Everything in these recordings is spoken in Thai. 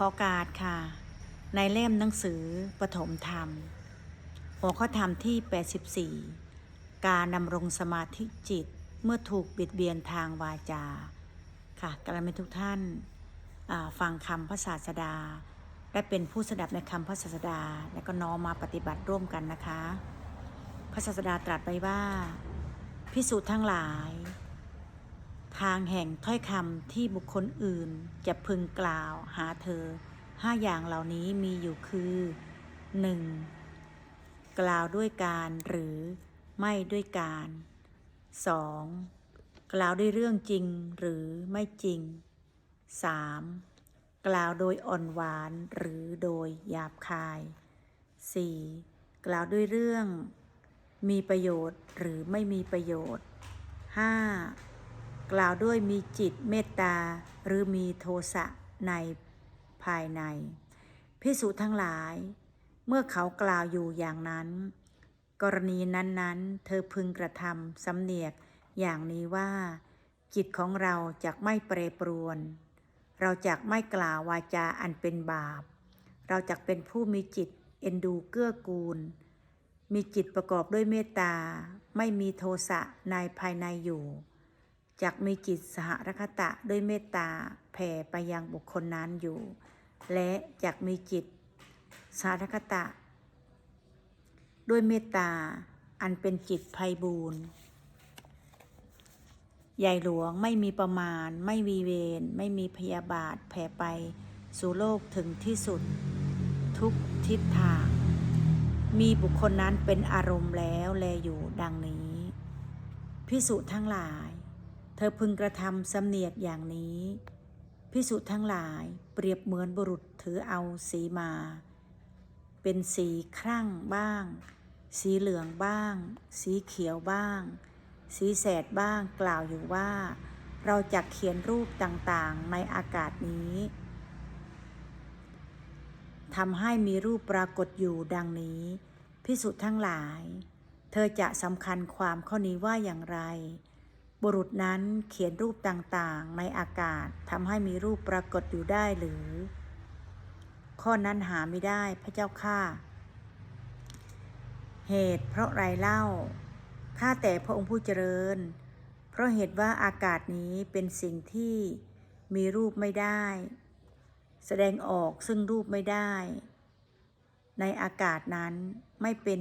ขอการดค่ะ ในเล่มหนังสือปฐมธรรม หัวข้อธรรมที่ 84 การดำรงสมาธิจิตเมื่อถูกบิดเบียนทางวาจา ค่ะกำลังเป็นทุกท่านฟังคำพระศาสดาได้เป็นผู้สดับในคำพระศาสดา และก็น้อมมาปฏิบัติร่วมกันนะคะ พระศาสดาตรัสไว้ว่า พิสูจน์ทั้งหลาย ทางแห่งถ้อยคำที่บุคคลอื่นจะพึงกล่าวหาเธอห้าอย่างเหล่านี้มีอยู่คือ 1. กล่าวด้วยการหรือไม่ด้วยการ 2. กล่าวด้วยเรื่องจริงหรือไม่จริง 3. กล่าวโดยอ่อนหวานหรือโดยหยาบคาย 4. กล่าวด้วยเรื่อง มีประโยชน์หรือไม่มีประโยชน์ 5. กล่าวด้วยมีจิตเมตตาหรือมีโทสะในภายในพิสุทั้งหลาย เมื่อเขากล่าวอยู่อย่างนั้น กรณีนั้นๆ เธอพึงกระทำสำเนียกอย่างนี้ว่า จิตของเราจะไม่เปรปรวน เราจะไม่กล่าววาจาอันเป็นบาป เราจะเป็นผู้มีจิตเอ็นดูเกื้อกูล มีจิตประกอบด้วยเมตตา ไม่มีโทสะในภายในอยู่ จักมีจิตสหรคตะด้วยเมตตาแผ่ไปยังบุคคลนั้นอยู่ และจักมีจิตสหรคตะ ด้วยเมตตาอันเป็นจิตไพบูรณ์ใหญ่หลวงไม่มีประมาณ ไม่มีเวรไม่มีพยาบาทแผ่ไปสู่โลกถึงที่สุด ทุกทิศทาง มีบุคคลนั้นเป็นอารมณ์แล้วแลอยู่ดังนี้ พิสุทั้งหลาย เธอพึงกระทำสำเนียกอย่างนี้พิสุทั้งหลายเปรียบเหมือนบุรุษถือเอาสีมา เป็นสีครั่งบ้าง สีเหลืองบ้าง สีเขียวบ้าง สีแสดบ้างกล่าวอยู่ว่า เราจะเขียนรูปต่างๆในอากาศนี้ทำให้มีรูปปรากฏอยู่ดังนี้พิสุทั้งหลาย เธอจะสำคัญความข้อนี้ว่าอย่างไร บุรุษนั้นเขียนรูปต่างๆ ในอากาศทำให้มีรูปปรากฏอยู่ได้หรือ ข้อนั้นหาไม่ได้พระเจ้าข้าเหตุเพราะไรเล่าข้าแต่พระองค์ผู้เจริญ เพราะเหตุว่าอากาศนี้เป็นสิ่งที่มีรูปไม่ได้ แสดงออกซึ่งรูปไม่ได้ ในอากาศนั้นไม่เป็น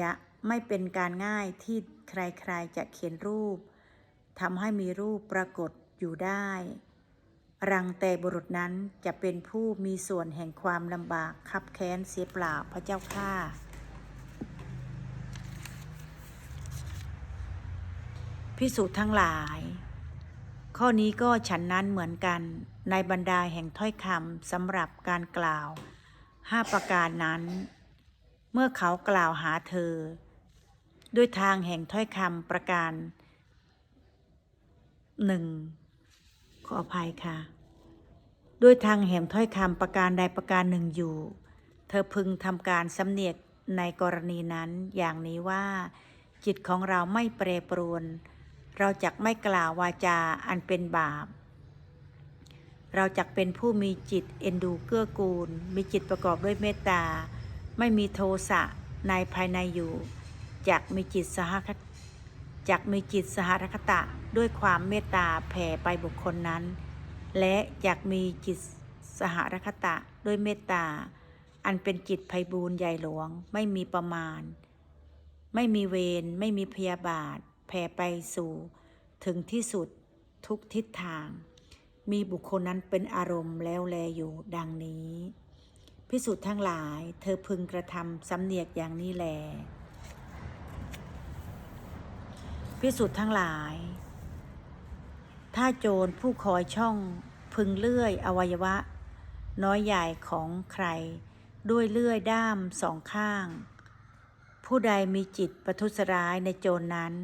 ยะไม่เป็นการง่ายที่ใครๆจะเขียนรูป ทำให้มีรูปปรากฏอยู่ได้ รังแต่บุรุษนั้นจะเป็นผู้มีส่วนแห่งความลำบากคับแค้นเสียเปล่าพระเจ้าข้าพิสูจน์ทั้งหลาย ข้อนี้ก็ฉันนั้นเหมือนกันในบรรดาแห่งถ้อยคำสำหรับการกล่าวห้าประการนั้น เมื่อเขากล่าวหาเธอ ด้วยทางแห่งถ้อยคำประการ หนึ่งขออภัยค่ะ ด้วยทางแห่งถ้อยคำประการใดประการหนึ่งอยู่ เธอพึงทำการสำเนียกในกรณีนั้นอย่างนี้ว่า จิตของเราไม่เปรปรวน เราจักไม่กล่าววาจาอันเป็นบาป เราจักเป็นผู้มีจิตเอ็นดูเกื้อกูล มีจิตประกอบด้วยเมตตา ไม่มีโทสะในภายในอยู่จักมีจิตสหค จักมีจิตสหรคตะด้วยความเมตตาแผ่ไปบุคคลนั้น และจักมีจิตสหรคตะด้วยเมตตา อันเป็นจิตไพบูรณ์ใหญ่หลวงไม่มีประมาณ ไม่มีเวรไม่มีพยาบาท แผ่ไปสู่ ถึงที่สุดทุกทิศทาง มีบุคคลนั้นเป็นอารมณ์แล้วแลอยู่ดังนี้พิสุทธ์ทั้งหลาย เธอพึงกระทำสำเนียกอย่างนี้แล พิสุทธ์ทั้งหลาย ถ้าโจรผู้คอยช่องพึงเลื่อยอวัยวะ น้อยใหญ่ของใคร ด้วยเลื่อยด้ามสองข้าง ผู้ใดมีจิตประทุษร้ายในโจรนั้น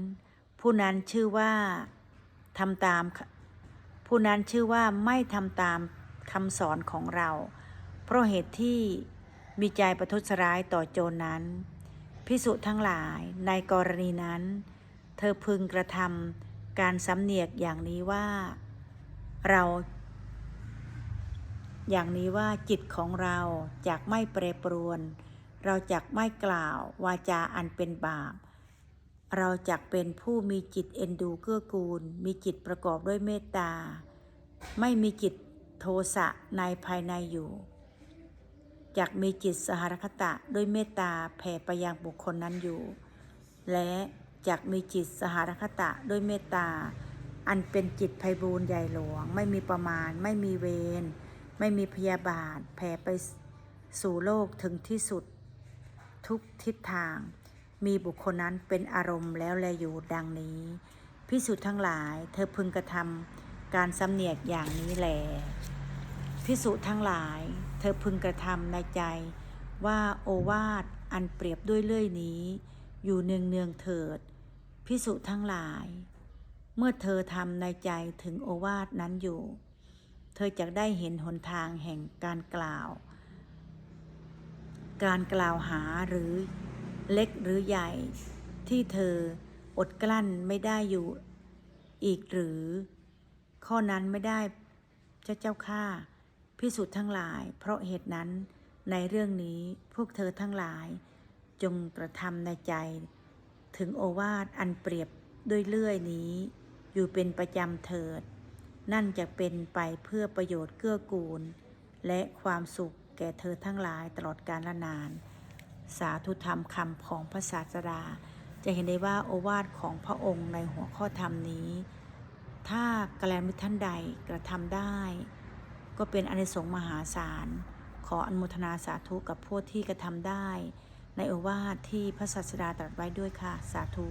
ผู้นั้นชื่อว่าทำตาม ผู้นั้นชื่อว่าไม่ทำตามคำสอนของเรา เพราะเหตุที่มีใจประทุษร้ายต่อโจรนั้นพิสุทั้งหลายในกรณีนั้น เธอพึงกระทำการสำเนียกอย่างนี้ว่า เราอย่างนี้ว่าจิตของเราจากไม่แปรปรวน เราจากไม่กล่าววาจาอันเป็นบาป เราจักเป็นผู้มีจิตเอ็นดูเกื้อกูล มีจิตประกอบด้วยเมตตา ไม่มีจิตโทสะในภายในอยู่จักมีจิตสหรคตะด้วยเมตตาแผ่ไปยังบุคคลนั้นอยู่ และ จักมีจิตสหรคตะด้วยเมตตา อันเป็นจิตไพบูรณ์ใหญ่หลวง ไม่มีประมาณ ไม่มีเวร ไม่มีพยาบาท แผ่ไปสู่โลกถึงที่สุด ทุกทิศทาง มีบุคคลนั้นเป็นอารมณ์แล้วแลอยู่ดังนี้ พิสุทธ์ทั้งหลาย เธอพึงกระทำการสำเนียกอย่างนี้แลพิสุทั้งหลาย เธอพึงกระทำในใจ ว่าโอวาทอันเปรียบด้วยเลื่อยนี้ อยู่เนืองเนืองๆเถิด พิสุทั้งหลาย เมื่อเธอทำในใจถึงโอวาทนั้นอยู่ เธอจะได้เห็นหนทางแห่งการกล่าว การกล่าวหาหรือเล็กหรือใหญ่ ที่เธออดกลั้นไม่ได้อยู่อีกหรือ ข้อนั้นไม่ได้เจ้าเจ้าข้าพิสุทธ์ทั้งหลาย เพราะเหตุนั้นในเรื่องนี้พวกเธอทั้งหลาย จงกระทำในใจ ถึงโอวาทอันเปรียบด้วยเลื่อยนี้ อยู่เป็นประจำเถิด นั่นจะเป็นไปเพื่อประโยชน์เกื้อกูล และความสุขแก่เธอทั้งหลายตลอดกาลนาน สาธุธรรมคำของพระศาสดา จะเห็นได้ว่าโอวาทของพระองค์ในหัวข้อธรรมนี้ ถ้ากแลมิท่านใดกระทำได้ ก็เป็นอนิสงส์มหาศาล ขออนุโมทนาสาธุกับพวกที่กระทำได้ ในโอวาทที่พระศาสดาตรัสไว้ด้วยค่ะ สาธุ